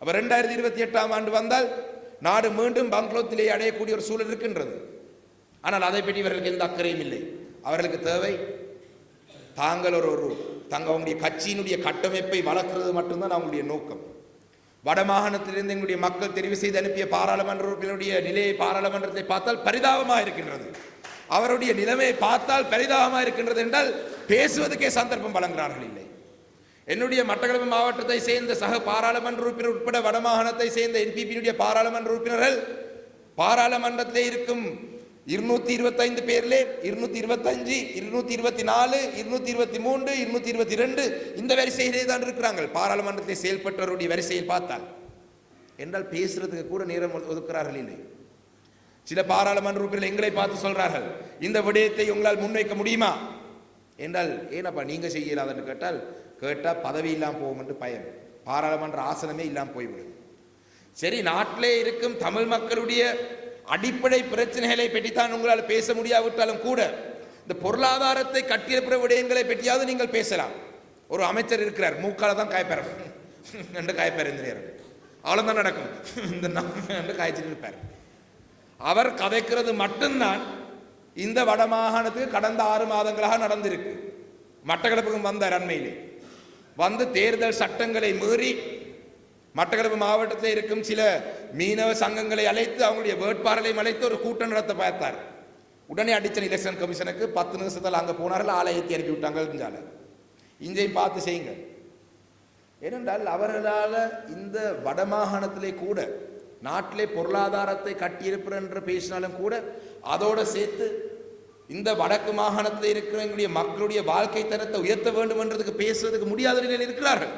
அப்போ ரெண்டாயிரத்தி இருபத்தி எட்டாம் ஆண்டு வந்தால் நாடு மீண்டும் பங்களோத்திலே அடையக்கூடிய ஒரு சூழல் இருக்கின்றது. ஆனால் அதை பற்றி இவர்களுக்கு எந்த அக்கறையும் இல்லை. அவர்களுக்கு தேவை தாங்கள் ஒரு ஒரு தங்களுடைய கட்சியினுடைய கட்டமைப்பை வளர்க்கிறது மட்டும்தான் அவங்களுடைய நோக்கம். வடமாகாணத்திலிருந்து எங்களுடைய மக்கள் தெரிவு செய்து அனுப்பிய பாராளுமன்ற உறுப்பினருடைய நிலையை பாராளுமன்றத்தை பார்த்தால் பரிதாபமாக இருக்கின்றது. அவருடைய நிலைமையை பார்த்தால் பரிதாபமாக இருக்கின்றது என்றால் பேசுவதற்கே சந்தர்ப்பம் வழங்குகிறார்கள் இல்லை. என்னுடைய மட்டக்களப்பு மாவட்டத்தை சேர்ந்த சக பாராளுமன்ற உறுப்பினர் உட்பட வடமாகாணத்தை சேர்ந்த என்பிபியினுடைய பாராளுமன்ற உறுப்பினர்கள் பாராளுமன்றத்திலே இருக்கும் இருநூத்தி இருபத்தைந்து பேர்லே இருநூத்தி இருபத்தஞ்சு இருநூத்தி இருபத்தி நாலு இருநூத்தி இருபத்தி மூன்று இருநூத்தி இருபத்தி ரெண்டு இந்த வரிசையிலே தான் இருக்கிறாங்க பாராளுமன்றத்தை செயல்பட்டவருடைய வரிசையில் பார்த்தால் என்றால் பேசுறதுக்கு கூட நேரம் ஒதுக்கிறார்கள் இல்லை. சில பாராளுமன்ற உறுப்பினர்கள் எங்களை பார்த்து சொல்றார்கள் இந்த விடயத்தை உங்களால் முன்வைக்க முடியுமா? என்றால் ஏனப்பா நீங்க செய்யலாதுன்னு கேட்டால் கேட்டால் பதவி இல்லாமல் போகும் என்று பயம். பாராளுமன்ற ஆசனமே இல்லாமல் போய்விடும். சரி நாட்டிலே இருக்கும் தமிழ் மக்களுடைய அடிப்படை பிரச்சனைகளை பற்றித்தான் உங்களால் பேச முடியாவிட்டாலும் கூட இந்த பொருளாதாரத்தை கட்டியிருக்கிற விடயங்களை பற்றியாவது நீங்கள் பேசலாம். ஒரு அமைச்சர் இருக்கிறார் மூக்கால தான் காய்ப்பார். ரெண்டு காய்ப்பார் இந்த நேரம். அவ்வளோதான் நடக்கும். இந்த நா- காய்ச்சிட்டு இருப்பார். அவர் கதைக்கிறது மட்டும்தான் இந்த வடமாகாணத்துக்கு கடந்த ஆறு மாதங்களாக நடந்திருக்கு. மட்டக்களப்புக்கும் வந்தார் அண்மையிலே. வந்து தேர்தல் சட்டங்களை மீறி மட்டக்களப்பு மாவட்டத்தில் இருக்கும் சில மீனவ சங்கங்களை அழைத்து அவங்களுடைய வேட்பாளரையும் அழைத்து ஒரு கூட்டம் நடத்த பார்த்தார். உடனே அடிச்சன் எலெக்ஷன் கமிஷனுக்கு பத்து நிமிஷத்தில் அங்கே போனார்கள் ஆலயத்தை ஏற்றி அனுப்பி விட்டாங்க இங்கேயும் பார்த்து செய்யுங்க. ஏனென்றால் அவர்களால் இந்த வடமாகாணத்திலே கூட நாட்டிலே பொருளாதாரத்தை கட்டியிருப்பார் என்று பேசினாலும் கூட அதோடு சேர்த்து இந்த வடக்கு மாகாணத்தில் இருக்கிற எங்களுடைய மக்களுடைய வாழ்க்கை தரத்தை உயர்த்த வேண்டும் என்றதுக்கு பேசுவதற்கு முடியாத நிலையில் இருக்கிறார்கள்.